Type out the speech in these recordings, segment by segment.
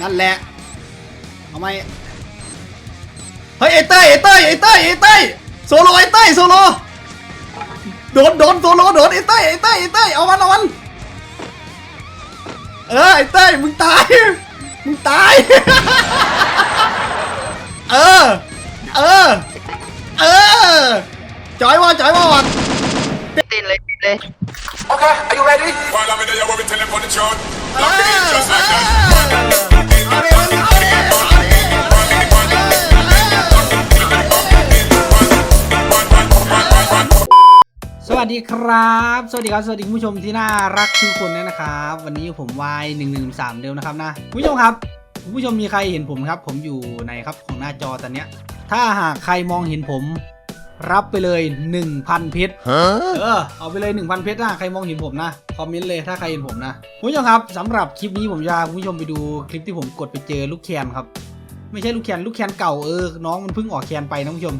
นั่นแหละ เอาไหมเฮ้ยไอ้เต้ยไอ้เต้ยไอ้เต้ยไอ้เต้ยโซโลไอ้เต้ยโซโลโดนโดนโซโลโดนไอ้เต้ยไอ้เต้ยไอ้เต้ยเอามันเอามันเออไอ้เต้ยมึงตายมึงตาย เออ เออ เออจอยว่าจอยว่าวันเต้นเลยเลย Okay, are you ready? While I'm in there, we tell them on the tune. วัสดีครับ สวัสดีครับ สวัสดีคุณผู้ชมที่น่ารักทุกคนด้วยนะครับ วันนี้ผมวายหนึ่งหนึ่งสามเดิมนะครับนะคุณผู้ชมครับคุณผู้ชมมีใครเห็นผมครับ ผมอยู่ในครับของหน้าจอตอนเนี้ย ถ้าหากใครมองเห็นผม รับไปเลย 1,000 เพชรเออเอาไปเลย 1,000 เพชรนะใครมองเห็นผมนะคอมเมนต์เลยถ้าใครเห็นผมนะคุณผู้ชมครับสำหรับคลิปนี้ผมจะพาคุณผู้ชมไปดูคลิปที่ผมกดไปเจอลูกแคนครับ ไม่ใช่ลูกแคนลูกแคนเก่าเออน้องมันเพิ่งออกแคนไปนะคุณผู้ชม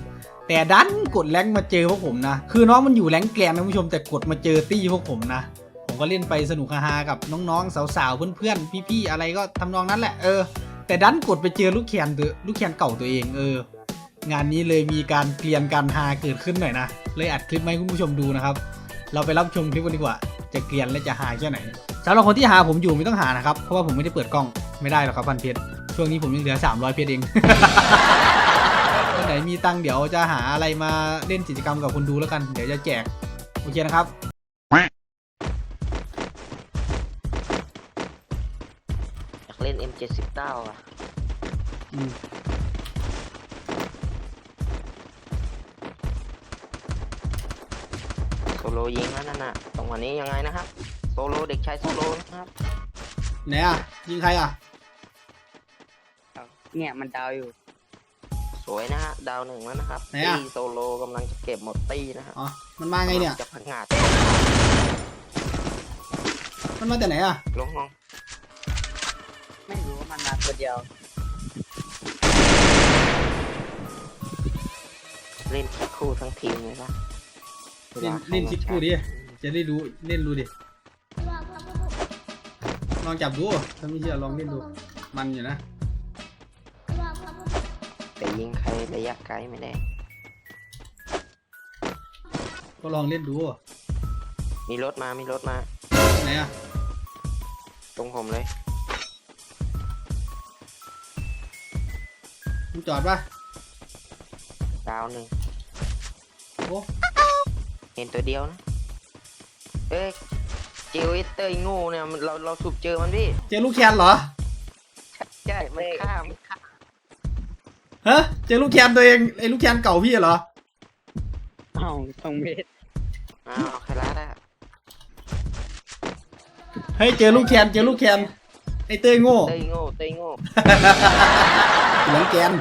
แต่ดันกดแรงมาเจอพวกผมนะ คือน้องมันอยู่แรงแกลนนะคุณผู้ชมแต่กดมาเจอตี้พวกผมนะ ผมก็เล่นไปสนุกฮาๆกับน้องๆสาวๆเพื่อนๆพี่ๆอะไรก็ทำนองนั้นแหละเออ แต่ดันกดไปเจอลูกแคนตัวลูกแคนเก่าตัวเองเออ งานนี้เลยมีการเกลียนการฮาเกิดขึ้นหน่อยนะเลยอัดคลิปมาให้คุณผู้ชมดูนะครับ เราไปรับชมคลิปกันดีกว่า จะเกลียนและจะฮาแค่ไหนสำหรับคนที่หาผมอยู่ไม่ต้องหานะครับเพราะว่าผมไม่ได้เปิดกล้องไม่ได้หรอกครับพันเพชรช่วงนี้ผมยังเหลือ300เพชรเอง วันไหนมีตังค์เดี๋ยวจะหาอะไรมาเล่นกิจกรรมกับคนดูแล้วกัน เดี๋ยวจะแจก โอเคนะครับอยากเล่น M79 อะอืมโซโลยิงแล้วนั่นน่ะตรงวันนี้ยังไงนะครับ โซโลเด็กชายโซโลนะครับ ไหนอะยิงใครอะ เนี่ยมันดาวอยู่ส วยนะฮะ ดาวหนึ่งแล้วนะครับไหนอะ ตีโซโลกำลังจะเก็บหมดตีนะครับอ๋อ มันมาไงเนี่ยจะพังงาดมันมาแต่ไหนอะ ลงห้องไม่รู้ว่ามันมาตัวเดียว เล่นคิดคู่ทั้งทีมเลยปะเล่นเล่นคิดกูดิ จะได้รู้เล่นดูดิ ลองจับดู ถ้าไม่เชื่อลองเล่นดู มันอยู่นะ แต่ยิงใครระยะไกลไม่ได้ก็ลองเล่นดูมีรถมา มีรถมา ไหนอะ ตรงผมเลยมึงจอดปะดาวหนึ่งโอ้ เห็นตัวเดียวนะ เอ้ยเจลเอสเตอร์โง่เนี่ยมันเราเราสุบเจอมันพี่ เจอลูกแคนเหรอ ใช่ มันฆ่ามันฆ่าฮะ เจอลูกแคนตัวเองไอ้ลูกแคนเก่าพี่เหรออ้าวตรงเมตรอ้าวใครรัดอะเฮ้ยเจอลูกแคนเจอลูกแคนไอ้เต้ยโง่เตยโง่เตยโง่เหลืองแกน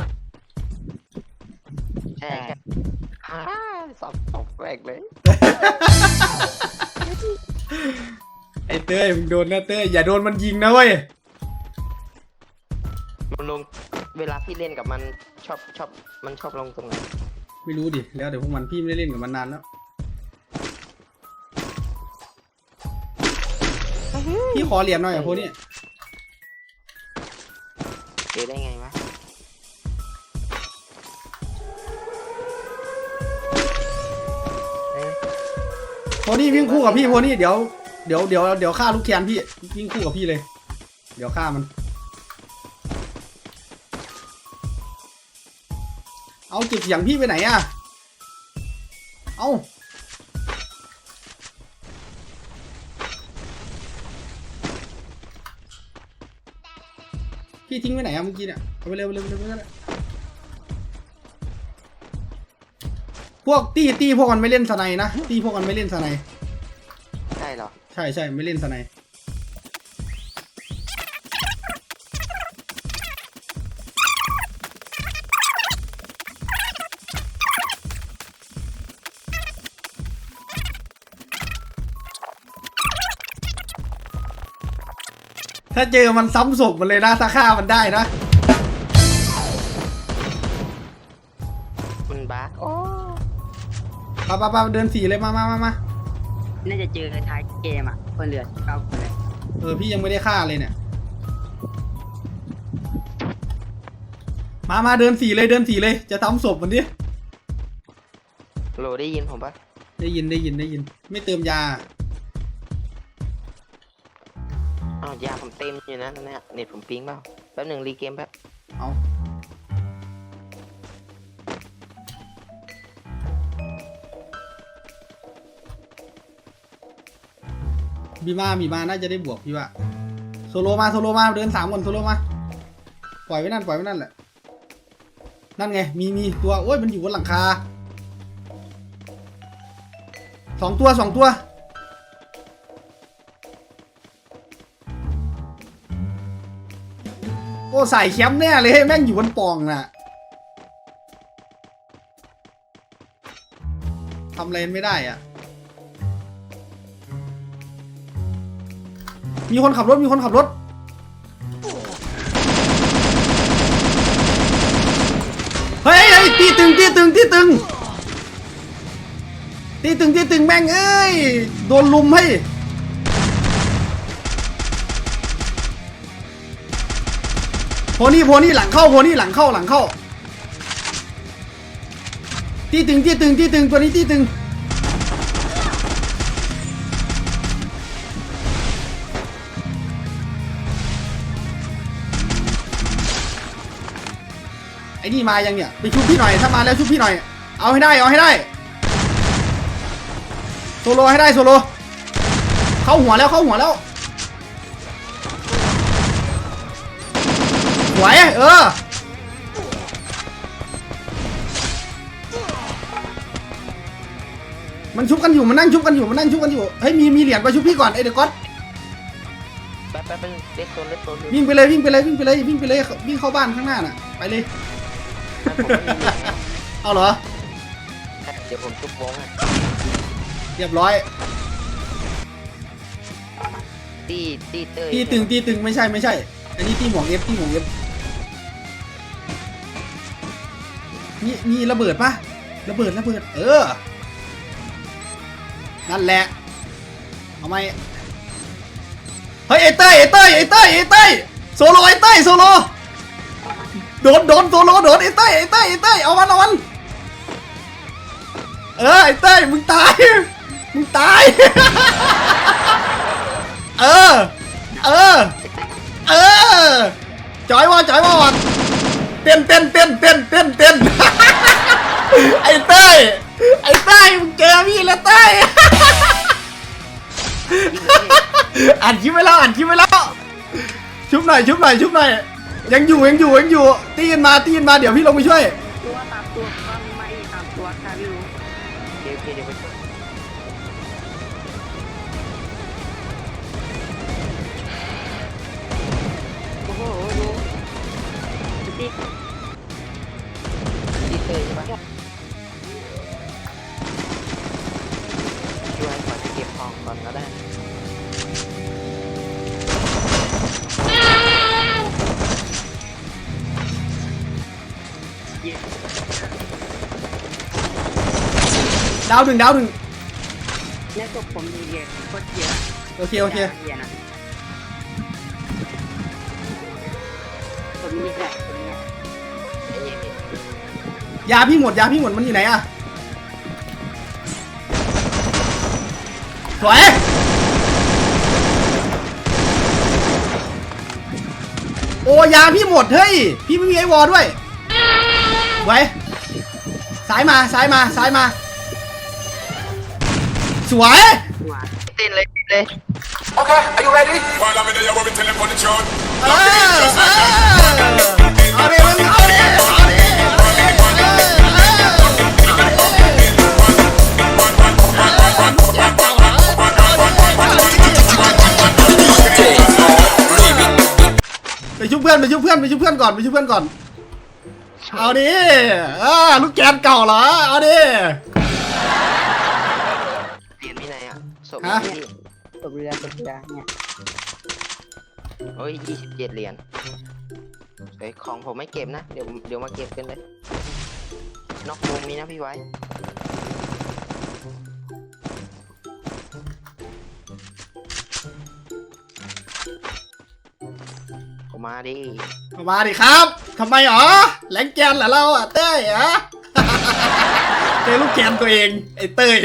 ใช่ใช่ฮ่าสอบสอบแรกเลย ไอ้เต้ยมึงโดนนะเต้ยอย่าโดนมันยิงนะเว้ยมันลง เวลาพี่เล่นกับมันชอบชอบมันชอบลงตรงไหนไม่รู้ดิแล้วเดี๋ยวพวกมันพี่ไม่ได้เล่นกับมันนานแล้วพี่ขอเหรียญหน่อยอะพวกนี้เจอได้ไงวะโพนี่วิ่งคู่กับพี่โพนี่เดี๋ยวเดี๋ยวเดี๋ยวเดี๋ยวฆ่าลูกแคนพี่วิ่งคู่กับพี่เลย เดี๋ยวฆ่ามัน เอาเก็บเสียงพี่ไปไหนอะเอาพี่ทิ้งไปไหนอะเมื่อกี้เนี่ยเอาไปเร็วเร็วเร็วเร็วเร็วพวกตีตีพวกมันไม่เล่นสไนนะตีพวกมันไม่เล่นสไนใช่เหรอ ใช่ใช่ไม่เล่นสไน ถ้าเจอมันซ้ำศพมันเลยนะถ้าฆ่ามันได้นะ มันบ้าโอ้ปะปะปะเดินสี่เลยมามามามาน่าจะเจอในท้ายเกมอะ คนเหลือเก้าคนเลยเออพี่ยังไม่ได้ฆ่าเลยเนี่ย มามาเดินสี่เลยเดินสี่เลย จะทำศพมันดิโหลได้ยินผมปะได้ยินได้ยินได้ยิน ไม่เติมยา อ้าวยาผมเต็มอยู่นะตอนเนี้ยเน็ตผมปิงเปล่าแป๊บหนึ่งรีเกมแป๊บเอาบีมาบีมาน่าจะได้บวกพี่ว่าโซโลมาโซโลมาเดินสามคนโซโลมาปล่อยไว้นั่นปล่อยไว้นั่นแหละนั่นไงมีมีตัวโอ้ยมันอยู่บนหลังคาสองตัวสองตัว โอ้ใส่แคมป์แน่เลยแม่งอยู่บนปองน่ะทำอะไรไม่ได้อะ มีคนขับรถมีคนขับรถ เฮ้ยเฮ้ยตีตึงตีตึงตีตึงตีตึงตีตึงแม่งเอ้ย โดนลุมให้ พนี่โพนี่หลังเข้าโพนี่หลังเข้าหลังเข้าตีตึงตีตึงตีตึงตัวนี้ตีตึงไอ้นี่มายังเนี่ยไปชุบพี่หน่อยถ้ามาแล้วชุบพี่หน่อย เอาให้ได้เอาให้ได้โซโลให้ได้โซโลเข้าหัวแล้วเข้าหัวแล้ว สวยเออมันชุบกันอยู่มันนั่งชุบกันอยู่มันนั่งชุบกันอยู่เฮ้ยมีมีเหรียญไปชุบพี่ก่อนไอ้เด็กก๊อตแป๊บแป๊บแป๊บเล็กโซนเล็กโซนอยู่วิ่งไปเลยวิ่งไปเลยวิ่งไปเลยวิ่งไปเลยวิ่งเข้าบ้านข้างหน้าน่ะไปเลยผมไม่มีเหรียญนะเอาเหรอเดี๋ยวผมชุบวงอะเรียบร้อยตีตีเตยตีตึงตีตึงไม่ใช่ไม่ใช่อันนี้ตีหมวกเอฟตีหมวกเอฟ มีมีระเบิดปะระเบิดระเบิด เออ นั่นแหละ เอาไหมเฮ้ยไอเต้ยไอเต้ยไอเต้ยไอเต้ยโซโลไอเต้ยโซโล โดนโดนโซโลโดนไอเต้ยไอเต้ยไอเต้ยเอามันเอามันเออไอเต้ยมึงตาย มึงตาย เออ เออ เออจอยว่าจอยว่าวัน ต้นเต้นเต้นเต้นเต้นเต้นไอ้เต้ยไอ้เต้ยมึงเจอพี่แล้วเต้ยอ่านคลิปไว้แล้วอ่านคลิปไว้แล้วชุบหน่อยชุบหน่อยชุบหน่อยยังอยู่ยังอยู่ยังอยู่ ตีนมาตีนมาเดี๋ยวพี่ลงไปช่วยตัวตามตัวก็ไม่ตามตัวค่ะพี่รู้เคโอเคเดี๋ยวไปช่วยโอ้โหดูดูสิ ได้ดาวหนึ่งดาวหนึ่งในศพผมมีเหรียญโคตรเยอะโอเคโอเคเหรียญอะผมมีแหละผมมีไอ้เย็นนี่ยาพี่หมดยาพี่หมดมันอยู่ไหนอะ สวยโอ้ยาพี่หมดเฮ้ย พี่ไม่มีไอวอลด้วยไว้ซ้ายมาซ้ายมาซ้ายมา สวยตัวเต้นเลยเต้นเลย Okay, are you ready? While I'm in there, what we tell them on the tune. เออเออเอ ชุบเพื่อนไปชุบเพื่อนไปชุบเพื่อนก่อนไปชุบเพื่อนก่อน เอาดิเออลูกแกนเก่าเหรอ เอาดิเหรียญมีไหนอะศพฮะมีดิตบเรือตบเรือเนี่ยโอ้ยยี่สิบเจ็ดเหรียญเฮ้ยของผมไม่เก็บนะ เดี๋ยวเดี๋ยวมาเก็บกันเลยนอกวงมีนะพี่ไว้ มาดิมาดิครับทำไมอ๋อแหลงแกนเหรอเราอะเต้ยอะเจอลูกแกนตัวเองไอ้เต้ย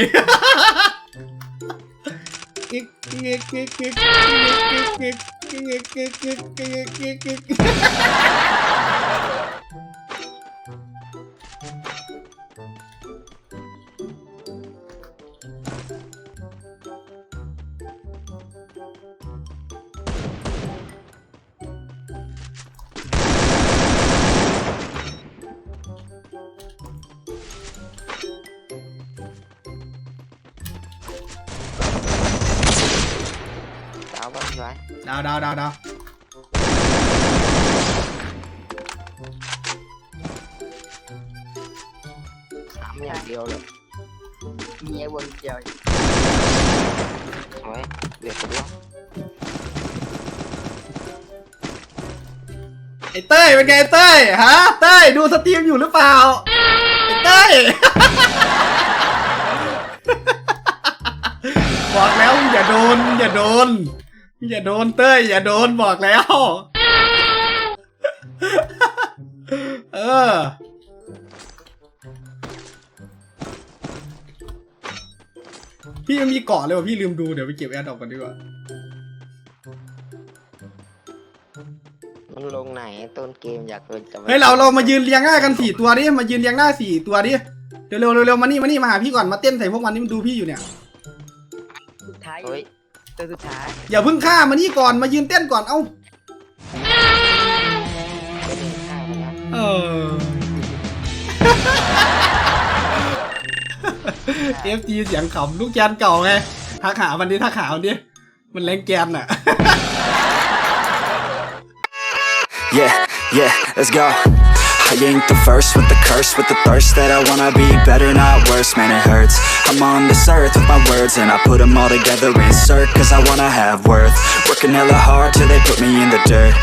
ดาวดาวดาวดาวสามอย่างเดียวเลยมีไอ้วนเกี่ยวสวยเหลือคนเดียวไอ้เต้ยเป็นไงไอ้เต้ยฮะเต้ยดูสตรีมอยู่หรือเปล่าไอ้เต้ย บอกแล้วมึงอย่าโดนมึงอย่าโดนมึง อย่าโดนเต้ย อย่าโดนบอกแล้ว เออ พี่ยังมีเกาะเลยว่ะพี่ลืมดูเดี๋ยวไปเก็บแอร์ดรอปกันดีกว่า มันลงไหนต้นเกมอยากเกินจะไม่เฮ้ยเราเรามายืนเรียงหน้ากันสี่ตัวดิ มายืนเรียงหน้าสี่ตัวดิ เร็วเร็วเร็วเร็วมานี่มานี่มาหาพี่ก่อนมาเต้นใส่พวกมันนี่มันดูพี่อยู่เนี่ย สุดท้ายเฮ้ย ตัวสุดท้ายอย่าเพิ่งฆ่ามานี่ก่อนมายืนเต้นก่อนเอ้าไม่ได้ฆ่ามันนะเออเอฟจีเสียงขำลูกแกนเก่าไงทักหามันดิทักหามันดิมันแรงแกนอะ Yeah, yeah, let's go. I ain't the first with the curse, with the thirst that I wanna be better, not worse, man, it hurts. I'm on this earth with my words, and I put them all together, insert, cause I wanna have worth. Working hella hard till they put me in the dirt.